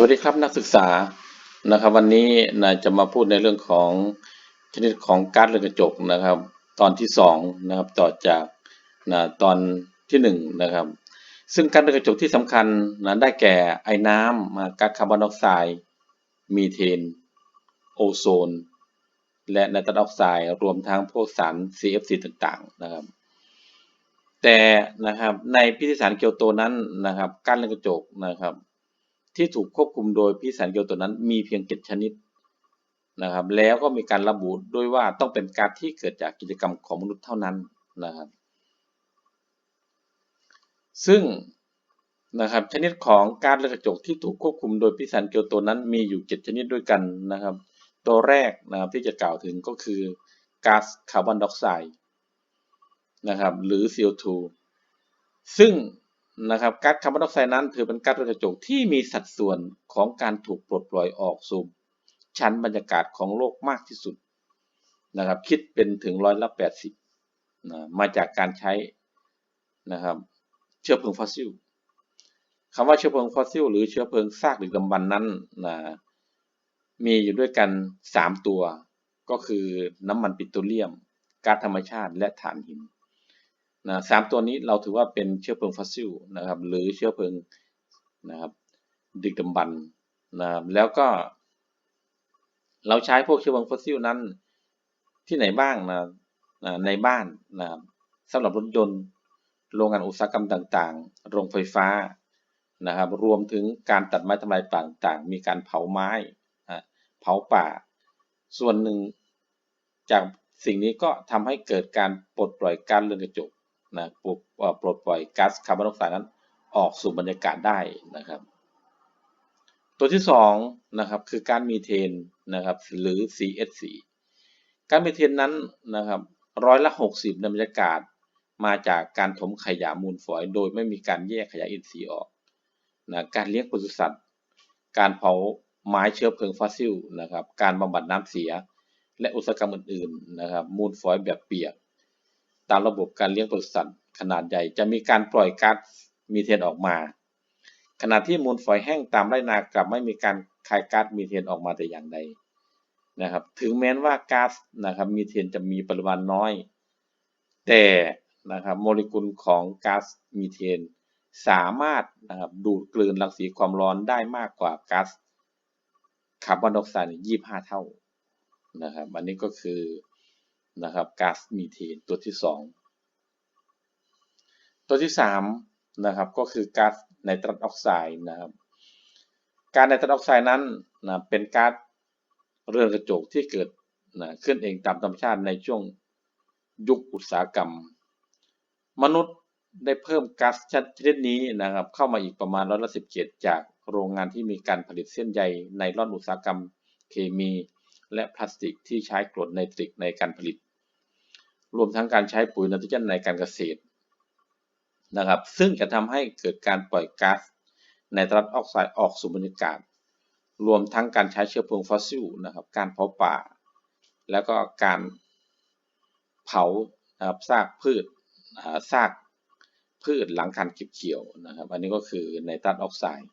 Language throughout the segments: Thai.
สวัสดีครับนักศึกษานะครับ วันนี้นะจะมาพูดในเรื่องของชนิดของก๊าซเรือนกระจกนะครับ ตอนที่สองนะครับต่อจากนะตอนที่หนึ่งนะครับ ซึ่งก๊าซเรือนกระจกที่สำคัญนะได้แก่ไอ้น้ำมาก๊าซคาร์บอนไดออกไซด์มีเทน โอโซน และไนตรัสออกไซด์รวมทั้งพวกสาร CFC ต่างๆนะครับ แต่นะครับในพิธีสารเกียวโตนั้นนะครับก๊าซเรือนกระจกนะครับ ที่ถูกควบคุมโดยพิสันเกียวโตนั้นมีเพียงเจ็ดชนิดนะครับ แล้วก็มีการระบุด้วยว่าต้องเป็นการที่เกิดจากกิจกรรมของมนุษย์เท่านั้นนะครับ ซึ่งนะครับชนิดของก๊าซเรือนกระจกที่ถูกควบคุมโดยพิสันเกียวโตนั้นมีอยู่เจ็ดชนิดด้วยกันนะครับ ตัวแรกนะครับที่จะกล่าวถึงก็คือก๊าซคาร์บอนไดออกไซด์นะครับหรือ CO2 ซึ่ง นะครับก๊าซคาร์บอนไดออกไซด์นั้น ถือเป็นก๊าซเรือนกระจกที่มีสัดส่วนของการถูกปลดปล่อยออกสู่ชั้นบรรยากาศของโลกมากที่สุดนะครับคิดเป็นถึงร้อยละ80นะมาจากการใช้นะครับเชื้อเพลิงฟอสซิลคำว่าเชื้อเพลิงฟอสซิลหรือเชื้อเพลิงซากดึกดำบรรพ์นั้นนะมีอยู่ด้วยกัน 3 ตัว ก็คือน้ำมันปิโตรเลียมก๊าซธรรมชาติและถ่านหิน นะสามตัวนี้เราถือว่าเป็นเชื้อเพลิงฟอสซิลนะครับหรือเชื้อเพลิงนะครับดึกดำบรรพ์นะครับแล้วก็ เราใช้พวกเชื้อเพลิงฟอสซิลนั้นที่ไหนบ้างนะนะในบ้านนะครับสำหรับรถยนต์โรงงานอุตสาหกรรมต่างๆ โรงไฟฟ้านะครับ รวมถึงการตัดไม้ทำลายป่าต่างๆ มีการเผาไม้นะเผาป่า ส่วนหนึ่งจากสิ่งนี้ก็ทำให้เกิดการปลดปล่อยกาซเรือนกระจก นะปลดปลดปล่อยก๊าซคาร์บอนไดออกไซด์นั้นออกสู่บรรยากาศได้นะครับ ตัวที่2นะครับคือการมีเทนนะครับหรือ CH4 การมีเทนนั้นนะครับร้อยละ 60ในบรรยากาศมาจากการถมขยะมูลฝอยโดยไม่มีการแยกขยะอินทรีย์ออกนะการเลี้ยงปศุสัตว์ การเผาไม้เชื้อเพลิงฟอสซิลนะครับ การบำบัดน้ำเสีย และอุตสาหกรรมอื่นๆนะครับ มูลฝอยแบบเปียก ตามระบบการเลี้ยงปศุสัตว์ขนาดใหญ่จะมีการปล่อยก๊าซมีเทนออกมา ขณะที่มูลฝอยแห้งตามไร่นากลับไม่มีการคายก๊าซมีเทนออกมาแต่อย่างใดนะครับ ถึงแม้ว่าก๊าซนะครับมีเทนจะมีปริมาณน้อย แต่นะครับโมเลกุลของก๊าซมีเทน สามารถนะครับดูดกลืนรังสีความร้อนได้มากกว่าก๊าซคาร์บอนไดออกไซด์ยี่ห้าเท่านะครับ อันนี้ก็คือ นะครับก๊าซมีเทนตัวที่ 2 ตัวที่3นะครับก็คือก๊าซไนตรัสออกไซด์นะครับก๊าซไนตรัสออกไซด์นั้นนะเป็นก๊าซเรือนกระจกที่เกิดนะขึ้นเองตามธรรมชาติในช่วงยุคอุตสาหกรรม มนุษย์ได้เพิ่มก๊าซชนิดนี้นะครับ เข้ามาอีกประมาณร้อยละสิบเจ็ดจากโรงงานที่มีการผลิตเส้นใยในร่อนอุตสาหกรรมเคมี และพลาสติกที่ใช้กรดไนตริกในการผลิต รวมทั้งการใช้ปุ๋ยไนโตรเจนในการเกษตรนะครับ ซึ่งจะทำให้เกิดการปล่อยก๊าซไนตรัสออกไซด์ออกสู่บรรยากาศ รวมทั้งการใช้เชื้อเพลิงฟอสซิลนะครับ การเผาป่า แล้วก็การเผานะครับซากพืชซากพืชหลังการเก็บเกี่ยวนะครับ อันนี้ก็คือไนตรัสออกไซด์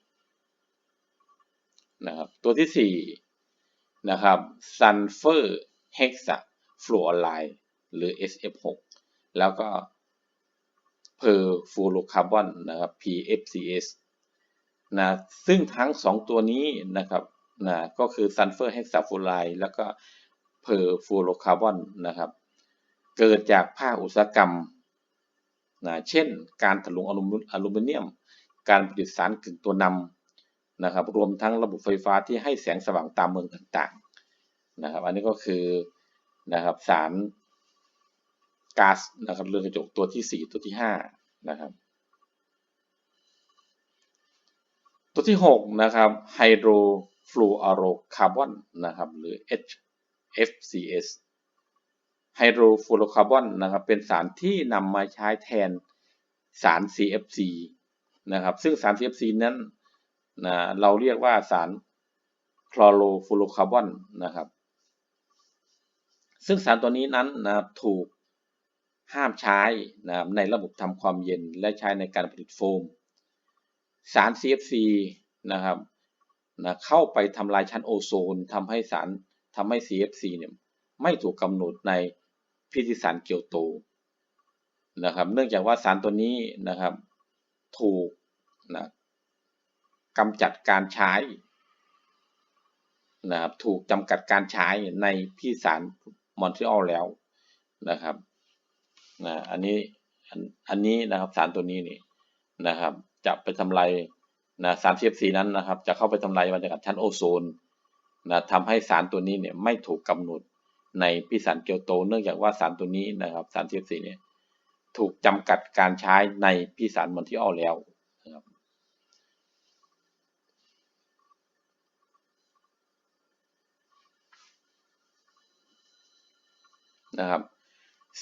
นะครับ ตัวที่4นะครับซัลเฟอร์เฮกซาฟลูออไรด์ หรือ SF6 แล้วก็เพอร์ฟูโรคาร์บอนนะครับ PFCS นะซึ่งทั้ง 2 ตัวนี้นะครับนะก็คือซัลเฟอร์เฮกซาฟลูไรด์แล้วก็เพอร์ฟูโรคาร์บอนนะครับ เกิดจากภาคอุตสาหกรรมนะเช่น การถลุงอลูมิเนียม การผลิตสารกึ่งตัวนำนะครับ รวมทั้งระบบไฟฟ้าที่ให้แสงสว่างตามเมืองต่างๆนะครับ อันนี้ก็คือนะครับสาร ก๊าซนะครับเรือนกระจกตัวที่ 4 ตัวที่5นะครับ ตัวที่ 6 นะครับไฮโดรฟลูออโรคาร์บอนนะครับ หรือ HFCS ไฮโดรฟลูออโรคาร์บอนนะครับ เป็นสารที่นำมาใช้แทนสาร CFC นะครับ ซึ่งสาร CFC นั้นนะเราเรียกว่าสารคลอโรฟลูออโรคาร์บอนนะครับ ซึ่งสารตัวนี้นั้นนะครับถูก ห้ามใช้นะครับในระบบทำความเย็นและใช้ในการผลิตโฟม สาร CFC นะครับนะเข้าไปทำลายชั้นโอโซนทำให้สารทำให้ CFC เนี่ยไม่ถูกกำหนดในพิธีสารเกียวโตนะครับเนื่องจากว่าสารตัวนี้นะครับถูกนะกำจัดการใช้นะครับถูกจำกัดการใช้ในพิธีสารมอนทรีออลแล้วนะครับ นะอันนี้อันนี้นะครับสารตัวนี้นี่นะครับ จะไปทำลายนะสาร CFC นั้นนะครับ จะเข้าไปทำลายบรรยากาศชั้นโอโซนนะทำให้สารตัวนี้เนี่ยไม่ถูกกำหนดในพิสารเกียวโต เนื่องจากว่าสารตัวนี้นะครับสาร CFC เนี่ยถูกจำกัดการใช้ในพิสารมอนที่ออแล้วนะครับ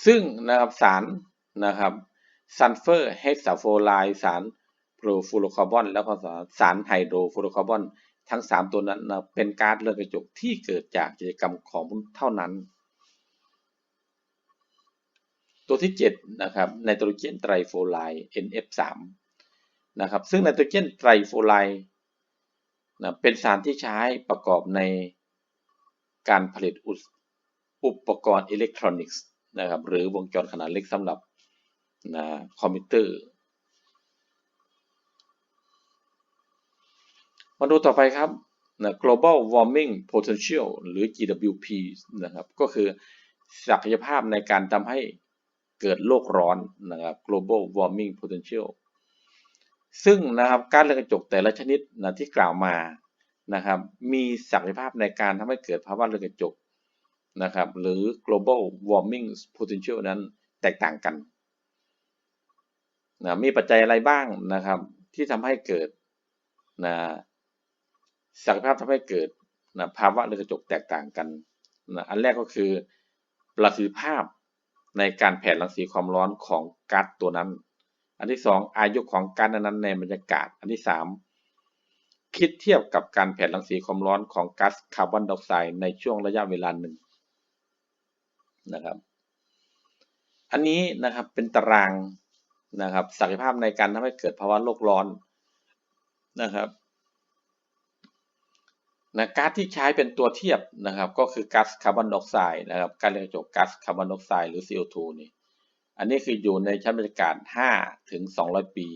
ซึ่งนะครับสารนะครับซัลเฟอร์เฮกซาโฟไลด์สารโปรฟูโรคาร์บอนแล้วก็สารไฮโดรฟูโรคาร์บอนทั้ง 3 ตัวนั้นนะเป็นก๊าซเรือนกระจกที่เกิดจากกิจกรรมของเท่านั้น ตัวที่ 7 นะครับไนโตรเจนไตรโฟไลด์ NF3 นะครับซึ่งไนโตรเจนไตรโฟไลด์นะเป็นสารที่ใช้ประกอบในการผลิตอุปกรณ์อิเล็กทรอนิกส์ นะครับ หรือวงจรขนาดเล็กสำหรับนะคอมพิวเตอร์ มาดูต่อไปครับนะ global warming potential หรือ GWP นะครับ ก็คือศักยภาพในการทำให้เกิดโลกร้อนนะครับ global warming potential ซึ่งนะครับการเรือนกระจกแต่ละชนิดนะที่กล่าวมานะครับ มีศักยภาพในการทำให้เกิดภาวะเรือนกระจก นะครับหรือ global warming potential นั้นแตกต่างกันนะมีปัจจัยอะไรบ้างนะครับ ที่ทำให้เกิดนะศักยภาพทำให้เกิดนะภาวะเรือนกระจกแตกต่างกันนะอันแรกก็คือประสิทธิภาพในการแผ่รังสีความร้อนของก๊าซตัวนั้น อันที่ 2 อายุของก๊าซนั้นในบรรยากาศ อันที่ 3 คิดเทียบกับการแผ่รังสีความร้อนของก๊าซคาร์บอนไดออกไซด์ในช่วงระยะเวลาหนึ่ง นะครับ อันนี้นะครับเป็นตารางนะครับศักยภาพในการทำให้เกิดภาวะโลกร้อนนะครับนะก๊าซที่ใช้เป็นตัวเทียบนะครับ ก็คือก๊าซคาร์บอนไดออกไซด์นะครับการเรียกจบก๊าซคาร์บอนไดออกไซด์หรือ CO2 นี่อันนี้คืออยู่ในชั้นบรรยากาศ 5 ถึง 200 ปี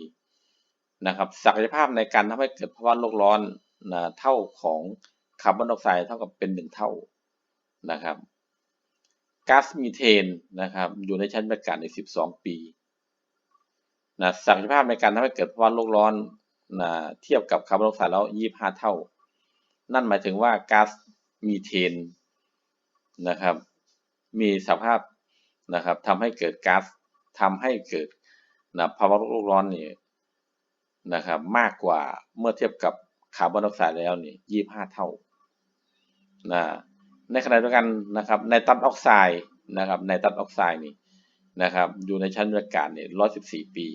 นะครับศักยภาพในการทำให้เกิดภาวะโลกร้อนนะเท่าของคาร์บอนไดออกไซด์เท่ากับเป็น1เท่านะครับ ก๊าซมีเทนนะครับอยู่ในชั้นบรรยากาศใน 12 ปีนะศักยภาพในการทำให้เกิดภาวะโลกร้อนนะเทียบกับคาร์บอนไดออกไซด์แล้ว 25 เท่า นั่นหมายถึงว่าก๊าซมีเทนนะครับมีสภาพนะครับทำให้เกิดก๊าซทำให้เกิดนะภาวะโลกร้อนนี่นะครับมากกว่าเมื่อเทียบกับคาร์บอนไดออกไซด์แล้วนี่ 25 เท่านะ ในขณะเดียวกันนะครับในตันออกไซด์นะครับในตันออกไซด์นี่นะครับอยู่ในชั้นบรรยากาศเนี่ย114ปี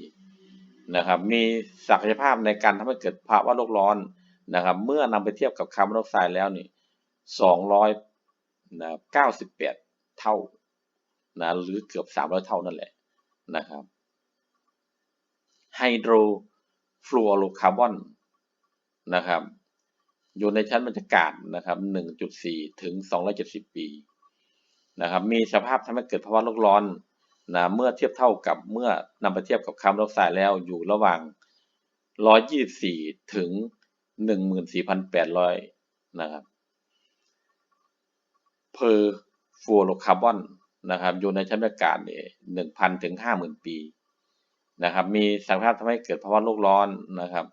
นะครับมีศักยภาพในการทำให้เกิดภาวะโลกร้อนนะครับเมื่อนำไปเทียบกับคาร์บอนไดออกไซด์แล้วนี่200นะ98เท่านะหรือเกือบ300เท่านั่นแหละนะครับไฮโดรฟลูออโรคาร์บอนนะครับ อยู่ในชั้นบรรยากาศนะครับ 1.4 ถึง 270 ปีนะครับ มีสภาพทำให้เกิดภาวะโลกร้อนนะเมื่อเทียบเท่ากับเมื่อนำไปเทียบกับคาร์บอนไดออกไซด์แล้วอยู่ระหว่าง 124 ถึง 14,800 นะครับ per fluorocarbon นะครับอยู่ในชั้นบรรยากาศเนี่ย1,000 ถึง 50,000 ปีนะครับ มีสภาพทำให้เกิดภาวะโลกร้อนนะครับ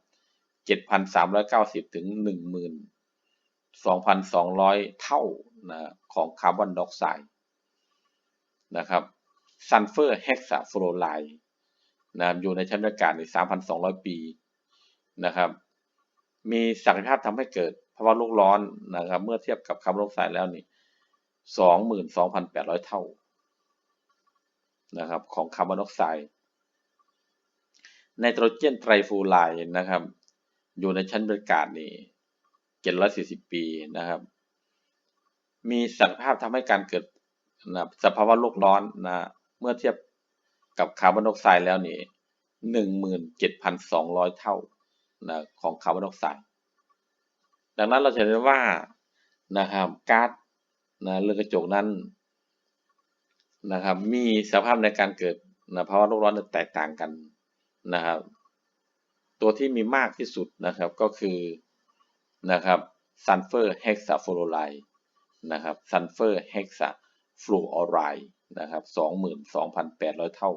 7,390 ถึง 12,200 เท่านะของคาร์บอนไดออกไซด์นะครับซัลเฟอร์เฮกซาฟลูอไรด์นะอยู่ในชั้นบรรยากาศใน 3,200 ปีนะครับมีศักยภาพทำให้เกิดภาวะโลกร้อนนะครับเมื่อเทียบกับคาร์บอนไดออกไซด์แล้วนี่22,800 เท่านะครับของคาร์บอนไดออกไซด์ไนโตรเจนไตรฟูไลด์นะครับ อยู่ในชั้นบรรยากาศนี่740ปีนะครับ มีศักยภาพทำให้การเกิดนะสภาวะโลกร้อนนะเมื่อเทียบกับคาร์บอนไดออกไซด์แล้วนี่หนึ่งหมื่นเจ็ดพันสองร้อยเท่านะของคาร์บอนไดออกไซด์ดังนั้นเราจะเห็นว่านะครับก๊าซนะเรือนกระจกนั้นนะครับมีสภาพในการเกิดนะภาวะโลกร้อนแตกต่างกันนะครับ ตัวที่มีมากที่สุดนะครับก็คือนะครับซัลเฟอร์เฮกซาฟลูออไรด์นะครับซัลเฟอร์เฮกซาฟลูออไรด์นะครับ22,800 เท่า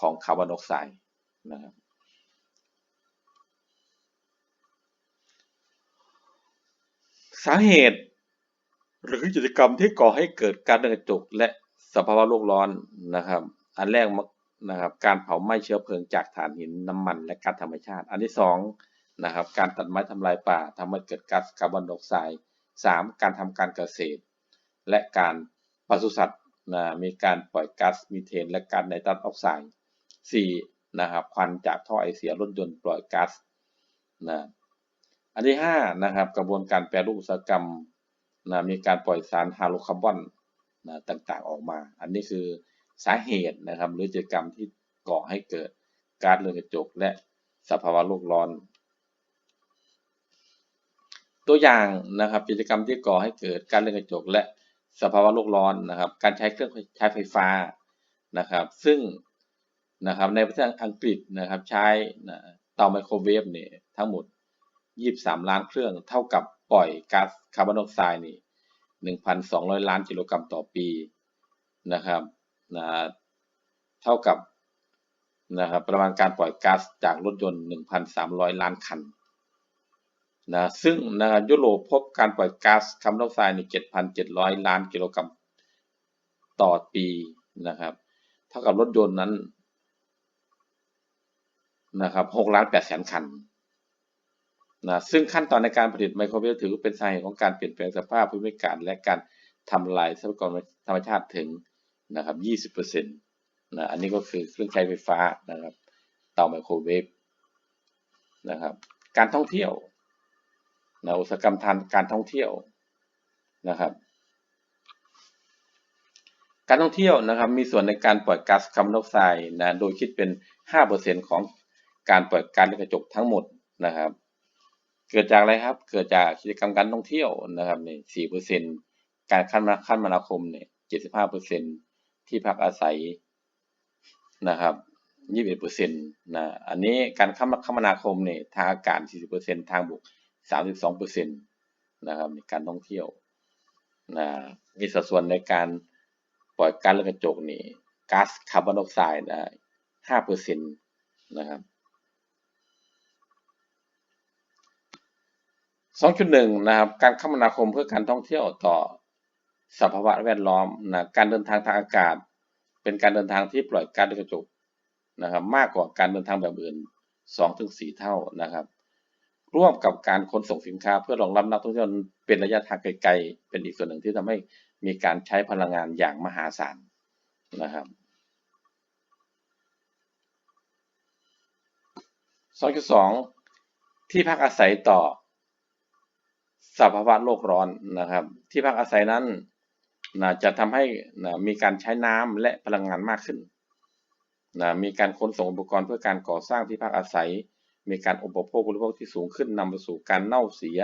ของคาร์บอนไดออกไซด์นะครับสาเหตุหรือกิจกรรมที่ก่อให้เกิดการเรือนกระจกและสภาวะโลกร้อนนะครับ อันแรก นะครับการเผาไหม้เชื้อเพลิงจากถ่านหินน้ำมันและก๊าซธรรมชาติ อันที่สองนะครับการตัดไม้ทำลายป่าทำให้เกิดก๊าซคาร์บอนไดออกไซด์สามการทำการเกษตร และการปศุสัตว์นะมีการปล่อยก๊าซมีเทน และก๊าซไนตรัสออกไซด์สี่นะครับควันจากท่อไอเสียรถยนต์ปล่อยก๊าซนะอันที่ห้านะครับกระบวนการแปรรูปอุตสาหกรรมนะมีการปล่อยสารไฮโดรคาร์บอนนะต่างๆออกมา อันนี้คือ สาเหตุนะครับ หรือกิจกรรมที่ก่อให้เกิดก๊าซเรือนกระจกและสภาวะโลกร้อน ตัวอย่างนะครับกิจกรรมที่ก่อให้เกิดกาซเรือนกระจกและสภาวะโลกร้อนนะครับ การใช้เครื่องใช้ไฟฟ้านะครับ ซึ่งนะครับในประเทศอังกฤษนะครับใช้นะเตาไมโครเวฟเนี่ยทั้งหมด 23 ล้านเครื่องเท่ากับปล่อยก๊าซคาร์บอนไดออกไซด์นี่1,200 ล้านกิโลกรัมต่อปีนะครับ นะเท่ากับนะครับประมาณการปล่อยก๊าซจากรถยนต์ 1,300 ล้านคันนะซึ่งนะครับยุโรปพบการปล่อยก๊าซคาร์บอนไดออกไซด์ใน 7,700 ล้านกิโลกรัมต่อปีนะครับ เท่ากับรถยนต์นั้นนะครับ6ล้าน8แสนคันนะซึ่งขั้นตอนในการผลิตไมโครเวฟถือเป็นสาเหตุของการเปลี่ยนแปลงสภาพภูมิอากาศและการทำลายทรัพยากรธรรมชาติถึง นะครับยี่สิบเปอร์เซ็นต์นะอันนี้ก็คือเครื่องใช้ไฟฟ้านะครับ เตาไมโครเวฟนะครับ การท่องเที่ยวนะอุตสาหกรรมทางการท่องเที่ยวนะครับ การท่องเที่ยวนะครับ มีส่วนในการปล่อยก๊าซคาร์บอนไดออกไซด์นะโดยคิดเป็น 5%ของการปล่อยก๊าซเรือนกระจกทั้งหมดนะครับ เกิดจากอะไรครับ เกิดจากกิจกรรมการท่องเที่ยวนะครับเนี่ย4%การคมนาคมเนี่ย 75% ที่พักอาศัยนะครับยี่สิบเอ็ดเปอร์เซ็นต์นะ อันนี้การคมนาคมเนี่ยทางอากาศสี่สิบเปอร์เซ็นต์ทางบกสามสิบสองเปอร์เซ็นต์นะครับในการท่องเที่ยวนะมีสัดส่วนในการปล่อยก๊าซเรือนกระจกนี่ก๊าซคาร์บอนไดออกไซด์นะห้าเปอร์เซ็นต์นะครับ2.1นะครับ การคมนาคมเพื่อการท่องเที่ยวต่อ สภาวะแวดล้อมนะการเดินทางทางอากาศ เป็นการเดินทางที่ปล่อยก๊าซเรือนกระจกนะครับมากกว่าการเดินทางแบบอื่น 2-4 เท่านะครับ ร่วมกับการขนส่งสินค้า เพื่อรองรับนักท่องเที่ยวเป็นระยะทางไกลๆเป็นอีกส่วนหนึ่งที่ทำให้มีการใช้พลังงานอย่างมหาศาลนะครับ2.2ที่พักอาศัยต่อสภาวะโลกร้อนนะครับ ที่พักอาศัยนั้น นะจะทำให้นะมีการใช้น้ำและพลังงานมากขึ้นนะมีการขนส่งอุปกรณ์เพื่อการก่อสร้างที่พักอาศัย มีการอุปโภคบริโภคที่สูงขึ้นนำไปสู่การเน่าเสีย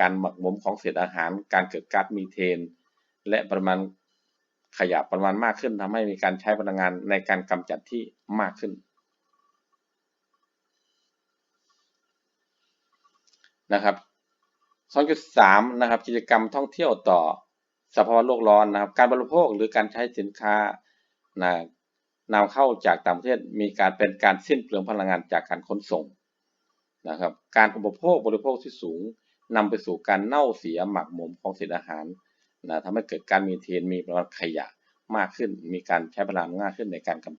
การหมักหมมของเศษอาหาร การเกิดก๊าซมีเทน และปริมาณขยะปริมาณมากขึ้นทำให้มีการใช้พลังงานในการกำจัดที่มากขึ้นนะครับ2.3นะครับกิจกรรมท่องเที่ยวต่อ สภาวะโลกร้อนนะครับ การบริโภคหรือการใช้สินค้านะนำเข้าจากต่างประเทศมีการเป็นการสิ้นเปลืองพลังงานจากการขนส่งนะครับ การอุปโภคบริโภคที่สูงนำไปสู่การเน่าเสียหมักหมมของเศษอาหารนะทำให้เกิดการมีเทนมีปริมาณขยะมากขึ้น มีการใช้พลังงานมากขึ้นในการกำ